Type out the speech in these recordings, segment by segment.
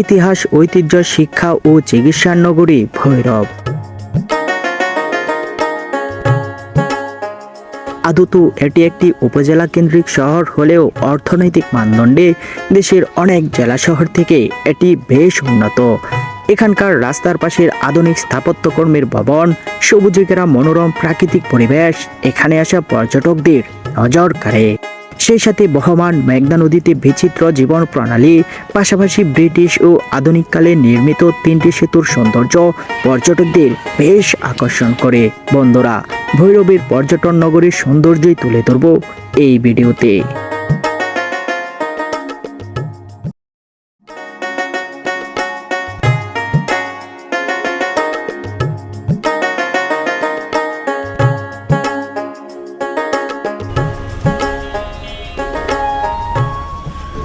ইতিহাস, ঐতিহ্য, শিক্ষা ও চিকিৎসার নগরী ভৈরব। আদত এটি একটি উপজেলা কেন্দ্রিক শহর হলেও অর্থনৈতিক মানদণ্ডে দেশের অনেক জেলা শহর থেকে এটি বেশ উন্নত। এখানকার রাস্তার পাশের আধুনিক স্থাপত্যকর্মের ভবন, সবুজে ঘেরা মনোরম প্রাকৃতিক পরিবেশ, এখানে আসা পর্যটকদের নজর কাড়ে। সেই সাথে বহমান মেঘনা নদীতে বিচিত্র জীবন প্রণালী পাশাপাশি ব্রিটিশ ও আধুনিককালে নির্মিত তিনটি সেতুর সৌন্দর্য পর্যটকদের বেশ আকর্ষণ করে। বন্ধুরা, ভৈরবের পর্যটন নগরীর সৌন্দর্যই তুলে ধরব এই ভিডিওতে।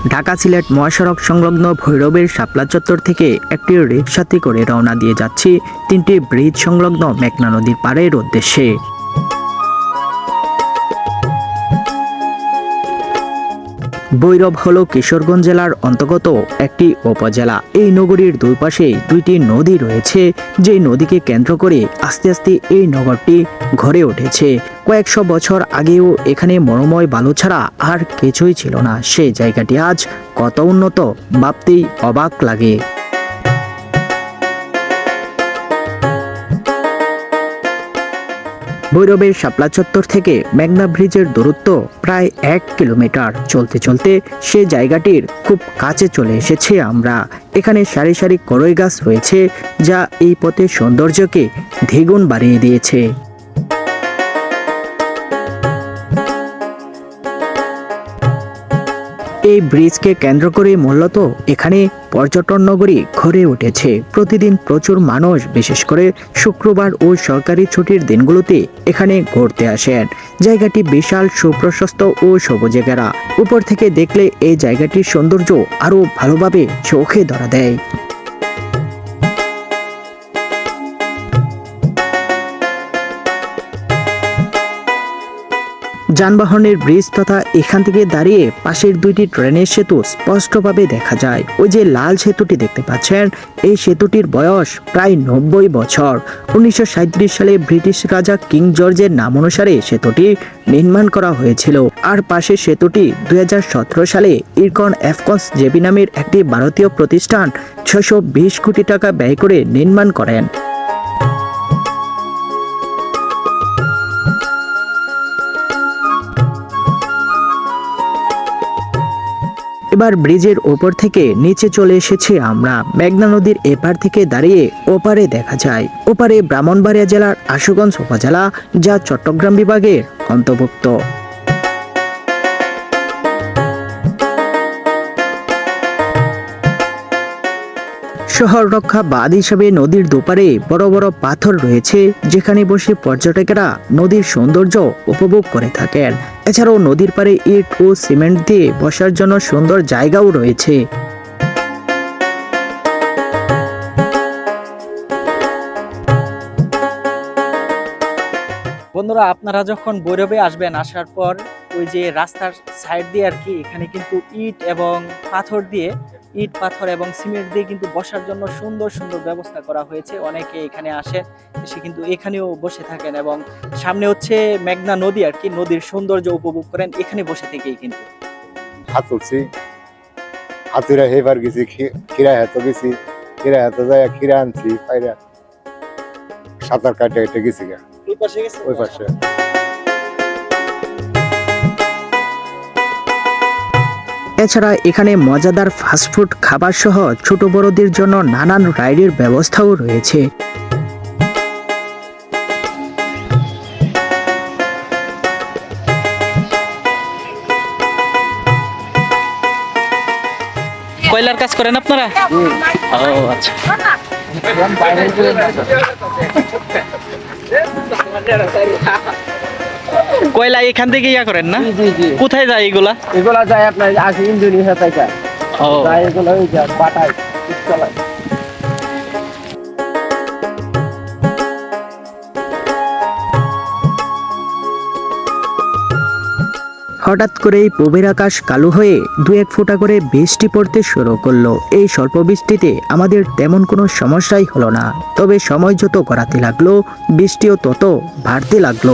ঢাকা সিলেট মহাসড়ক সংলগ্ন ভৈরবের শাপলা চত্বর থেকে একটি রিক্সাতে করে রওনা দিয়ে যাচ্ছি তিনটি ব্রিজ সংলগ্ন মেঘনা নদীর পাড়ের উদ্দেশ্যে। ভৈরব হল কিশোরগঞ্জ জেলার অন্তর্গত একটি উপজেলা। এই নগরীর দুই পাশে দুইটি নদী রয়েছে যে নদীকে কেন্দ্র করে আস্তে আস্তে এই নগরটি ঘরে উঠেছে। কয়েকশো বছর আগেও এখানে মনোময় বালু ছাড়া আর কিছুই ছিল না। সেই জায়গাটি আজ কত উন্নত ভাবতেই অবাক লাগে। ভৈরবের শাপলা চত্বর থেকে মেঘনা ব্রিজের দূরত্ব প্রায় এক কিলোমিটার। চলতে চলতে সে জায়গাটির খুব কাছে চলে এসেছে আমরা। এখানে সারি সারি করই গাছ রয়েছে, যা এই পথের সৌন্দর্যকে দ্বিগুণ বাড়িয়ে দিয়েছে। এই ব্রিজকে কেন্দ্র করে মূলত এখানে পর্যটন নগরী ঘরে উঠেছে। প্রতিদিন প্রচুর মানুষ, বিশেষ করে শুক্রবার ও সরকারি ছুটির দিনগুলোতে এখানে ঘুরতে আসেন। জায়গাটি বিশাল, সুপ্রশস্ত ও সবুজে ঘেরা। উপর থেকে দেখলে এই জায়গাটির সৌন্দর্য আরও ভালোভাবে চোখে ধরা দেয়। যানবাহনের ব্রিজ তথা এখান থেকে দাঁড়িয়ে পাশের দুইটি ট্রেনের সেতু স্পষ্টভাবে দেখা যায়। ওই যে লাল সেতুটি দেখতে পাচ্ছেন, এই সেতুটির বয়স প্রায় নব্বই বছর। উনিশশো সাঁইত্রিশ সালে ব্রিটিশ রাজা কিং জর্জের নাম অনুসারে সেতুটি নির্মাণ করা হয়েছিল। আর পাশের সেতুটি দুই হাজার সতেরো সালে ইরকন এফকন্স জেবি নামের একটি ভারতীয় প্রতিষ্ঠান ছশো কোটি টাকা ব্যয় করে নির্মাণ করেন। এবার ব্রিজের ওপর থেকে নিচে চলে এসেছি আমরা। মেঘনা নদীর এপার থেকে দাঁড়িয়ে ওপারে দেখা যায়। ওপারে ব্রাহ্মণবাড়িয়া জেলার আশুগঞ্জ উপজেলা, যা চট্টগ্রাম বিভাগের অন্তর্ভুক্ত। শহর রক্ষা বাঁধ হিসাবে নদীর দুপারে বড় বড় পাথর রয়েছে, যেখানে বসে পর্যটকেরা নদীর সৌন্দর্য উপভোগ করে থাকেন। এছাড়াও নদীর পারে ইট ও সিমেন্ট দিয়ে বসার জন্য সুন্দর জায়গাও রয়েছে। বন্ধুরা, আপনারা যখন বৈরবে আসবেন, আসার পর ওই যে রাস্তার সাইড দিয়ে আর কি, এখানে কিন্তু ইট এবং পাথর দিয়ে ইট পাথর এবং সিমেন্ট দিয়ে কিন্তু বসার জন্য সুন্দর সুন্দর ব্যবস্থা করা হয়েছে। অনেকে এখানে আসেন এসে কিন্তু এখানেও বসে থাকেন এবং সামনে হচ্ছে মেঘনা নদী আর কি নদীর সৌন্দর্য উপভোগ করেন এখানে বসে থেকেই কিন্তু। হাত তুলছি হাতুরা হেবার গেছি খিরা হাত গেছি খিরা হাত যায় খিরা আনছি পাইরা সাঁতার কাটে কেটে গেছি গা। ওই পাশে গেছে? ওই পাশে। এছাড়া এখানে মজাদার ফাস্টফুড খাবার সহ ছোট বড়দের জন্য নানান রাইডের ব্যবস্থাও রয়েছে। কয়লার কাজ করেন আপনারা? ও আচ্ছা। কয়লা এখান থেকে ইয়া করেন না? কোথায় যায় এগুলা? এগুলা যায় আপনার আসে ইন্দোনেশিয়া থেকে। ও। যায় এগুলো ওই যায় পাঠায় চলায় হঠাৎ করেই পূবের আকাশ কালো হয়ে দু এক ফোঁটা করে বৃষ্টি পড়তে শুরু করল। এই স্বল্প বৃষ্টিতে আমাদের তেমন কোনো সমস্যাই হলো না। তবে সময় যত গড়াতে লাগল বৃষ্টিও তত বাড়তে লাগল।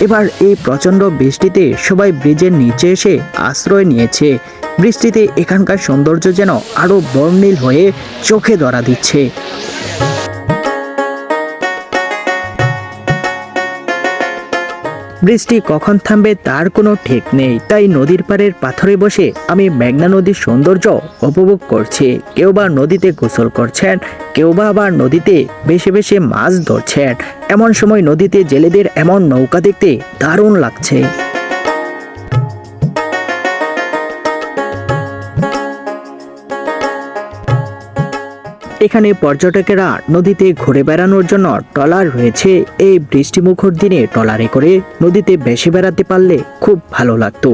এবার এই প্রচণ্ড বৃষ্টিতে সবাই ব্রিজের নিচে এসে আশ্রয় নিয়েছে। বৃষ্টিতে এখানকার সৌন্দর্য যেন আরও বর্ণিল হয়ে চোখে ধরা দিচ্ছে। বৃষ্টি কখন থামবে তার কোনো ঠিক নেই। তাই নদীর পাড়ের পাথরে বসে আমি মেঘনা নদীর সৌন্দর্য উপভোগ করছি। কেউ বা নদীতে গোসল করছেন, কেউ বা আবার নদীতে বেশি বেশি মাছ ধরছেন। এমন সময় নদীতে জেলেদের এমন নৌকা দেখতে দারুণ লাগছে। এখানে পর্যটকেরা নদীতে ঘুরে বেড়ানোর জন্য ট্রলার রয়েছে এই বৃষ্টিমুখর দিনে ট্রলারে করে নদীতে বেশি বেড়াতে পারলে খুব ভালো লাগতো।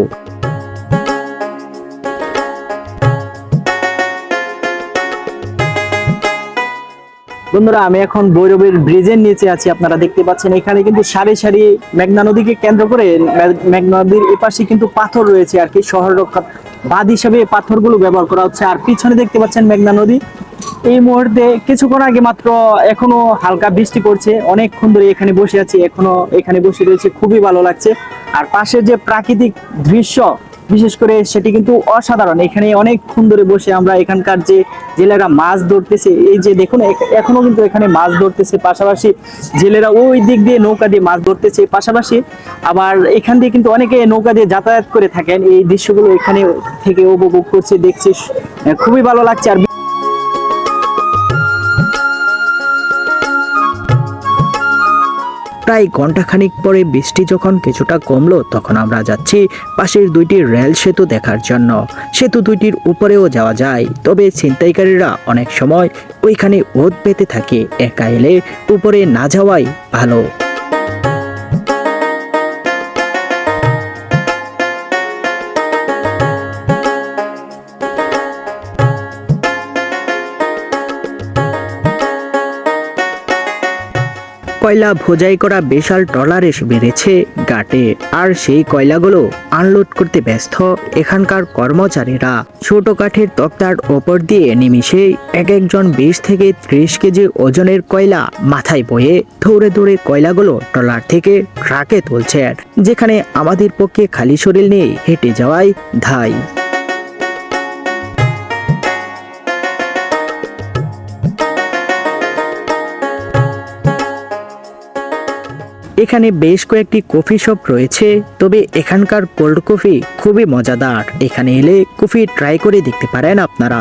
বন্ধুরা, আমি এখন ভৈরবের ব্রিজের নিচে আছি। আপনারা দেখতে পাচ্ছেন এখানে কিন্তু সারি সারি মেঘনা নদীকে কেন্দ্র করে মেঘনা নদীর এপাশে কিন্তু পাথর রয়েছে আর কি। শহর রক্ষা বাদ হিসাবে পাথরগুলো ব্যবহার করা হচ্ছে। আর পিছনে দেখতে পাচ্ছেন মেঘনা নদী। এই মুহূর্তে কিছুক্ষণ আগে মাত্র এখনও হালকা বৃষ্টি পড়ছে। অনেকক্ষণ ধরে এখানে বসে আছি, এখনও এখানে বসে রয়েছে, খুবই ভালো লাগছে। আর পাশের যে প্রাকৃতিক দৃশ্য, বিশেষ করে সেটি কিন্তু অসাধারণ। এখানে অনেকক্ষণ ধরে বসে আমরা এখানকার যে জেলেরা মাছ ধরতেছে, এই যে দেখুন এখনও কিন্তু এখানে মাছ ধরতেছে। পাশাপাশি জেলেরা ওই দিক দিয়ে নৌকা দিয়ে মাছ ধরতেছে। পাশাপাশি আবার এখান দিয়ে কিন্তু অনেকে নৌকা দিয়ে যাতায়াত করে থাকেন। এই দৃশ্যগুলো এখানে থেকে উপভোগ করছে, দেখছি, খুবই ভালো লাগছে। আর প্রায় ঘন্টাখানিক পরে বৃষ্টি যখন কিছুটা কমলো, তখন আমরা যাচ্ছি পাশের দুইটি রেল সেতু দেখার জন্য। সেতু দুইটির উপরেও যাওয়া যায়, তবে ছিনতাইকারীরা অনেক সময় ওইখানে ওত পেতে থাকে। একা এলে উপরে না যাওয়াই ভালো। কয়লা ভোজাই করা বিশাল ট্রলার এসে বেড়েছে ঘাটে। আর সেই কয়লাগুলো আনলোড করতে ব্যস্ত এখানকার কর্মচারীরা। ছোট কাঠের তক্তার ওপর দিয়ে নিমিশে এক একজন বিশ থেকে ত্রিশ কেজি ওজনের কয়লা মাথায় বয়ে দৌড়ে দৌড়ে কয়লাগুলো ট্রলার থেকে ট্রাকে তুলছেন যেখানে আমাদের পক্ষে খালি শরীর নিয়ে হেঁটে যাওয়াই ধাই এখানে বেশ কয়েকটি কফি শপ রয়েছে, তবে এখানকার কোল্ড কফি খুবই মজাদার। এখানে এলে কফি ট্রাই করে দেখতে পারেন আপনারা।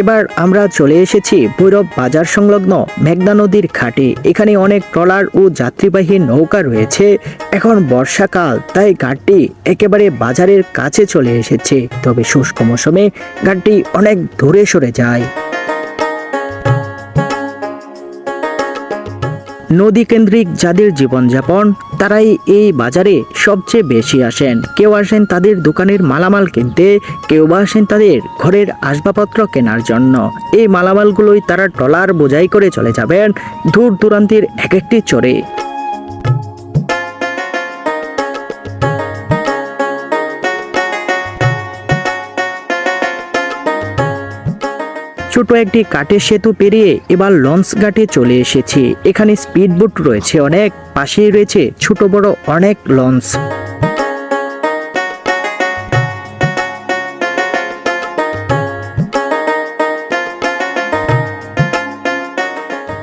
এবার আমরা চলে এসেছি ভৈরব বাজার সংলগ্ন মেঘনা নদীর ঘাটে। এখানে অনেক ট্রলার ও যাত্রীবাহী নৌকা রয়েছে। এখন বর্ষাকাল, তাই ঘাটটি একেবারে বাজারের কাছে চলে এসেছে। তবে শুষ্ক মৌসুমে ঘাটটি অনেক দূরে সরে যায়। নদী কেন্দ্রিক যাদের জীবনযাপন তারাই এই বাজারে সবচেয়ে বেশি আসেন। কেউ আসেন তাদের দোকানের মালামাল কিনতে, কেউ বা আসেন তাদের ঘরের আসবাবপত্র কেনার জন্য। এই মালামালগুলোই তারা ট্রলার বোঝাই করে চলে যাবেন দূর দূরান্তের এক একটি চড়ে ছোট একটি কাঠের সেতু পেরিয়ে এবার লঞ্চ ঘাটে চলে এসেছি। এখানে স্পিড বোট রয়েছে অনেক, পাশেই রয়েছে ছোট বড় অনেক লঞ্চ।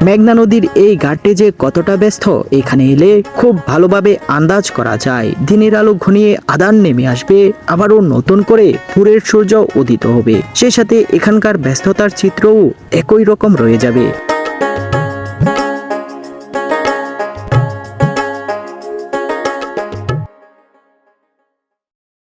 মেঘনা নদীর এই ঘাটটি যে কতটা ব্যস্ত, এখানে এলে খুব ভালোভাবে আন্দাজ করা যায়। দিনের আলো ঘনিয়ে আদান নেমে আসবে, আবারও নতুন করে পুরের সূর্য উদিত হবে। সে সাথে এখানকার ব্যস্ততার চিত্রও একই রকম রয়ে যাবে।